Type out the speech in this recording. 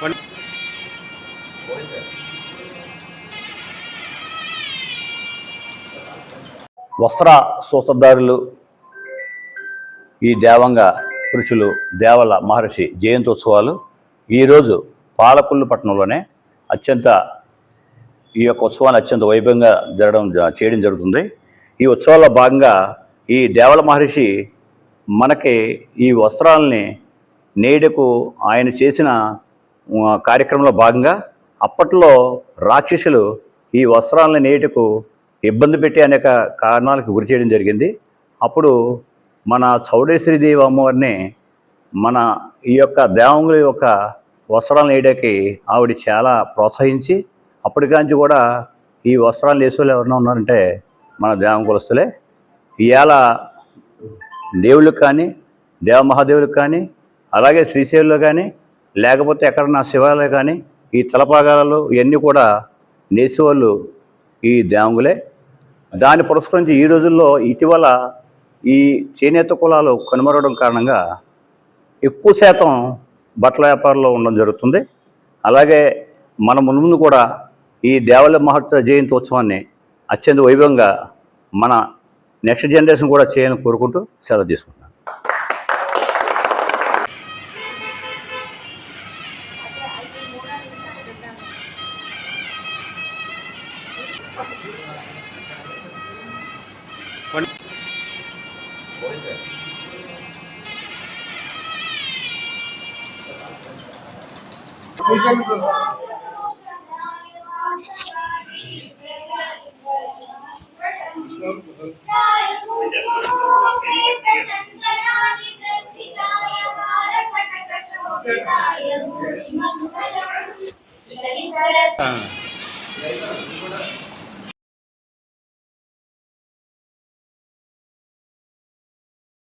వస్త్ర సూత్రధారులు ఈ దేవంగ పురుషులు దేవల మహర్షి జయంతోత్సవాలు. ఈరోజు పాలకొల్లు పట్టణంలోనే అత్యంత ఈ యొక్క ఉత్సవాన్ని అత్యంత వైభవంగా జరగడం చేయడం జరుగుతుంది. ఈ ఉత్సవాల్లో భాగంగా ఈ దేవల మహర్షి మనకి ఈ వస్త్రాలని నేడుకు ఆయన చేసిన కార్యక్రమంలో భాగంగా అప్పట్లో రాక్షసులు ఈ వస్త్రాలను నేటుకు ఇబ్బంది పెట్టి అనేక కారణాలకు గురి చేయడం జరిగింది. అప్పుడు మన చౌడేశ్వరీదేవి అమ్మవారిని మన ఈ యొక్క దేవంగుల యొక్క వస్త్రాలను వేయడానికి ఆవిడ చాలా ప్రోత్సహించి అప్పటికాంచి కూడా ఈ వస్త్రాలు వేసేవాళ్ళు ఎవరైనా ఉన్నారంటే మన దేవంకులస్తులే ఇవాళ దేవుళ్ళకి కానీ దేవమహాదేవులకు కానీ అలాగే శ్రీశైలంలో కానీ లేకపోతే ఎక్కడన్నా శివాలయం కానీ ఈ తలపాగాలు ఇవన్నీ కూడా నేసేవాళ్ళు ఈ దేవంగులే. దాన్ని పురస్కరించి ఈ రోజుల్లో ఇటీవల ఈ చేనేత కులాలు కనుమరవడం కారణంగా ఎక్కువ శాతం బట్టల వ్యాపారంలో ఉండడం జరుగుతుంది. అలాగే మన ముందు కూడా ఈ దేవాలయ మహోత్సవ జయంతి ఉత్సవాన్ని అత్యంత వైభవంగా మన నెక్స్ట్ జనరేషన్ కూడా చేయాలని కోరుకుంటూ సెలవు తీసుకుంటున్నాను. Ah.